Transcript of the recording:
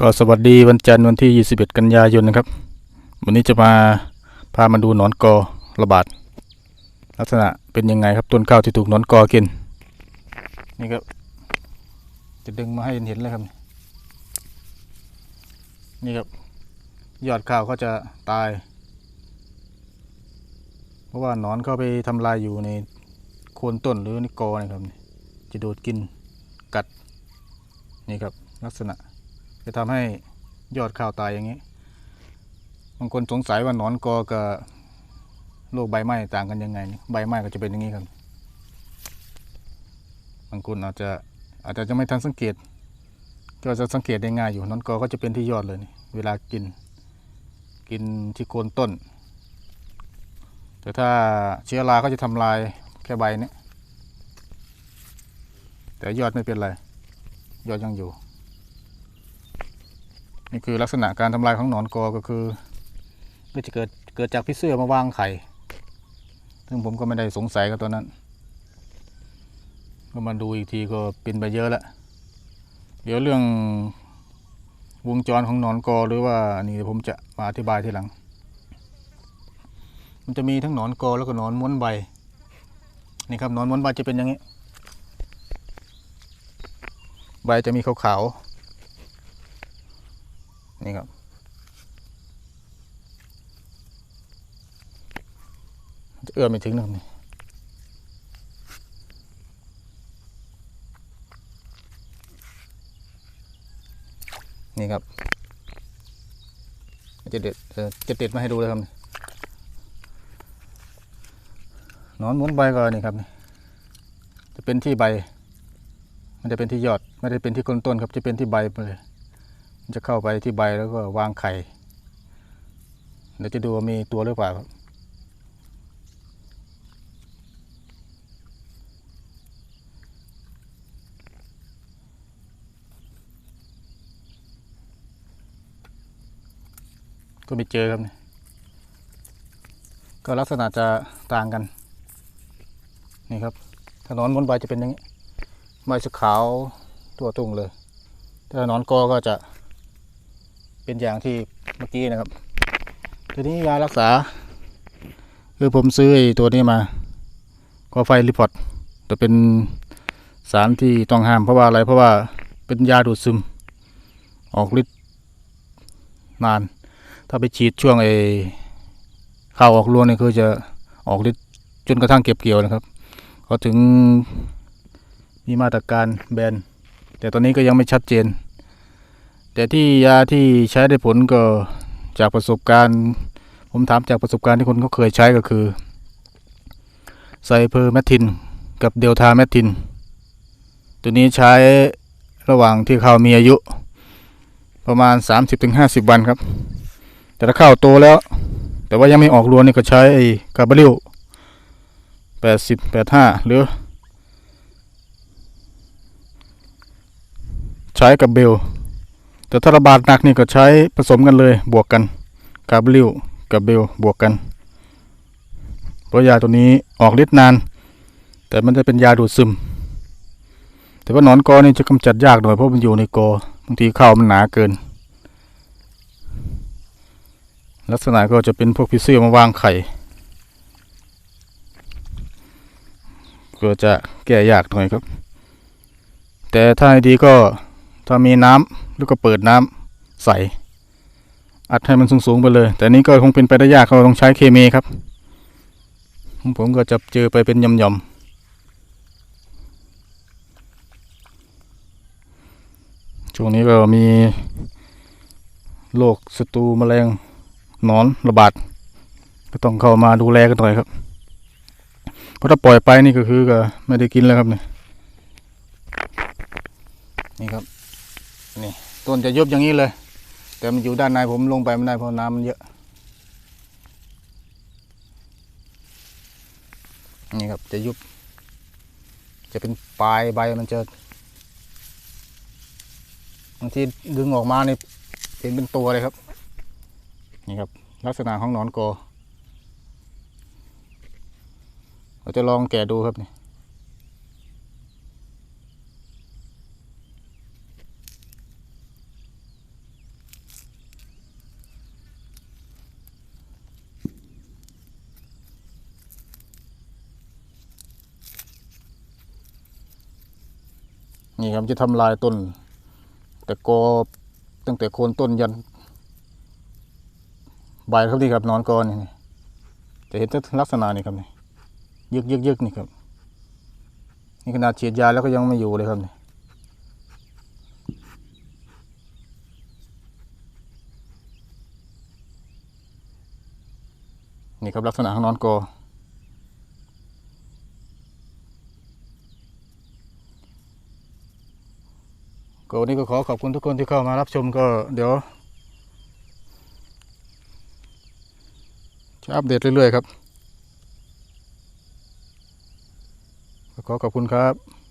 ก็สวัสดีวันจันทร์วันที่ 21 กันยายนนะครับ วันนี้จะมาพามาดูหนอนกอระบาด ลักษณะเป็นยังไงครับต้นข้าวที่ถูกหนอนกอกิน นี่ครับ จะดึงมาให้เห็นเลยครับ นี่ครับ ยอดข้าวก็จะตาย เพราะว่าหนอนเข้าไปทำลายอยู่ในโคนต้นหรือในกอนะครับจะโดดกินกัดนี่ครับลักษณะ จะทำให้ยอดข้าวตายอย่างนี้ บางคนสงสัยว่าหนอนกอกับโรคใบไหม้ต่างกันยังไง ใบไหม้ก็จะเป็นอย่างนี้ครับ บางคนอาจจะอาจจะจะไม่ทันสังเกต ก็จะสังเกตได้ง่ายอยู่หนอนกอก็จะเป็นที่ยอดเลยนี่เวลากิน กินที่โคนต้น แต่ถ้าเชื้อราก็จะทำลายแค่ใบนี้แต่ยอดไม่เป็นไร ยอดยังอยู่ นี่คือลักษณะการทำลายของหนอนกอก็คือก็จะเกิดเกิดจากพี่เสื้อมาวางไข่ ซึ่งผมก็ไม่ได้สงสัยกับตัวนั้นก็มาดูอีกทีก็เป็นไปเยอะแล้วเดี๋ยวเรื่องวงจรของหนอนกอหรือว่านนี้เดี๋ยวผมจะมาอธิบายทีหลัง มันจะมีทั้งหนอนกอแล้วก็หนอนม้วนใบ นี่ครับหนอนม้วนใบจะเป็นอย่างนี้ ใบจะมีขาวๆ นี่ครับจะเอื้อมไม่ถึงนะครับนี่นี่ครับ จะเด็ดจะเด็ดมาให้ดูเลยครับนี่หนอนม้วนใบก็นี่ครับนี่จะเป็นที่ใบ มันจะเป็นที่ยอด ไม่ได้เป็นที่ก้นต้นครับ จะเป็นที่ใบไปเลย จะเข้าไปที่ใบแล้วก็วางไข่เดี๋ยวจะดูว่ามีตัวหรือเปล่าครับก็ไม่เจอครับนี่ก็ลักษณะจะต่างกัน นี่ครับถนอนบนใบจะเป็นอย่างนี้ ใบจะขาวตัวตุงเลยแต่หนอนกอก็จะ เป็นอย่างที่เมื่อกี้นะครับ ทีนี้ยารักษา คือผมซื้อไอ้ตัวนี้มากอไฟรีพอร์ตแต่เป็นสารที่ต้องห้ามเพราะว่าอะไรเพราะว่าเป็นยาดูดซึม ออกฤทธิ์นาน ถ้าไปฉีดช่วงไอ้ข้าวออกรวงนี่คือจะออกฤทธิ์จนกระทั่งเก็บเกี่ยวนะครับเขาถึงมีมาตรการแบนแต่ตอนนี้ก็ยังไม่ชัดเจน แต่ที่ยาที่ใช้ได้ผลก็จากประสบการณ์ ผมถามจากประสบการณ์ที่คนเขาเคยใช้ก็คือไซเพอร์แมททิน กับเดลทาแมททิน ตัวนี้ใช้ระหว่างที่ข้าวมีอายุ ประมาณ 30-50 วันครับ แต่ถ้าข้าวโตแล้ว แต่ว่ายังไม่ออกรวนนี่ก็ใช้ไอ้กาบาริล80 85 หรือ ใช้กับเบล แต่ถ้าระบาดหนักนี่ก็ใช้ผสมกันเลยบวกกันกาบริวกับเบลบวกกันเพราะยาตัวนี้ออกฤทธิ์นาน แต่มันจะเป็นยาดูดซึม แต่ว่าหนอนกอนี่จะกำจัดยากหน่อยเพราะมันอยู่ในกอบางทีข้าวมันหนาเกิน ลักษณะก็จะเป็นพวกพิเศษมาวางไข่ก็จะแก้ยากหน่อยครับ แต่ถ้าดีก็ ถ้ามีน้ำแล้วก็เปิดน้ำใส่อัดให้มันสูงๆไปเลย แต่นี้ก็คงเป็นไปได้ยากเขาต้องใช้เคมีครับของผมก็จะเจอไปเป็นย่อมๆช่วงนี้ก็มีโรคศัตรูแมลงหนอนระบาดก็ต้องเข้ามาดูแลกันหน่อยครับ เพราะถ้าปล่อยไปนี่ก็คือก็ไม่ได้กินแล้วครับเนี่ยนี่ครับ นี่ต้นจะยุบอย่างนี้เลย แต่มันอยู่ด้านในผมลงไปไม่ได้เพราะน้ำมันเยอะ นี่ครับจะยุบ จะเป็นปลายใบมันจะบางทีดึงออกมานี่เห็นเป็นตัวเลยครับ นี่ครับ ลักษณะของหนอนกอเราจะลองแกะดูครับนี่ นี่ครับจะทำลายต้น แต่กอตั้งแต่โคนต้นยันใบครับนี่ครับนอนกอนี่จะเห็นลักษณะนี่ครับนี่ยึกยึกยึกนี่ครับ นี่ขนาดฉีดยาแล้วก็ยังไม่อยู่เลยครับนี่นี่ครับลักษณะของนอนกอ ก็วันนี้ก็ขอขอบคุณทุกคนที่เข้ามารับชมก็เดี๋ยวจะอัปเดตเรื่อยๆครับ ขอขอบคุณครับ